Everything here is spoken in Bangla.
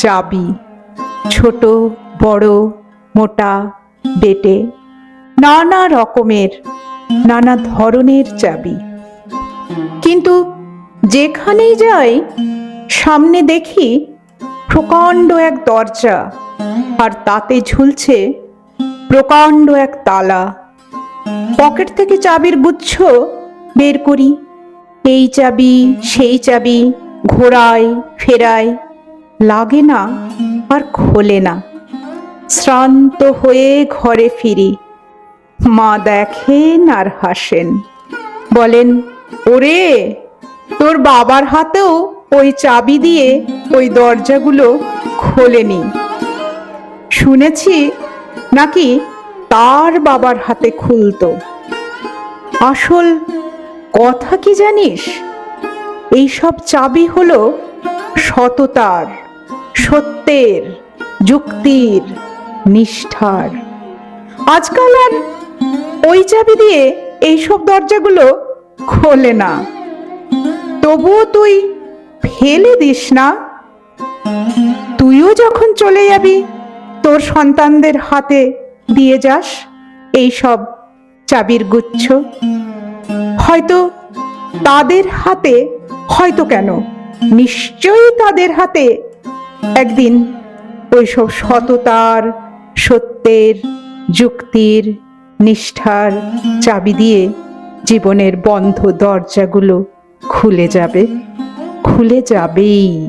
চাবি, ছোট, বড়, মোটা, বেটে, নানা রকমের, নানা ধরনের চাবি। কিন্তু যেখানেই যাই, সামনে দেখি প্রকাণ্ড এক দরজা, আর তাতে ঝুলছে প্রকাণ্ড এক তালা। পকেট থেকে চাবির গুচ্ছ বের করি। এই চাবি, সেই চাবি ঘোরাই ফেরাই লাগে না আর খোলে না। শ্রান্ত হয়ে ঘরে ফিরি। মা দেখেন আর হাসেন। বলেন, ওরে, তোর বাবার হাতেও ওই চাবি দিয়ে ওই দরজাগুলো খোলেনি শুনেছি নাকি তার বাবার হাতে খুলতো। আসল কথা কি জানিস? এইসব চাবি হলো সততার। সত্যের, যুক্তির নিষ্ঠার। আজকাল আর ওই চাবি দিয়ে এইসব দরজাগুলো খোলে না। তবুও তুই ফেলে দিস না। তুইও যখন চলে যাবি, তোর সন্তানদের হাতে দিয়ে যাস এই সব চাবির গুচ্ছ। হয়তো তাদের হাতে, হয়তো কেন? নিশ্চয়ই তাদের হাতে একদিন ওইসব সততার, সত্যের, যুক্তির, নিষ্ঠার চাবি দিয়ে জীবনের বন্ধ দরজাগুলো খুলে যাবে, খুলে যাবেই।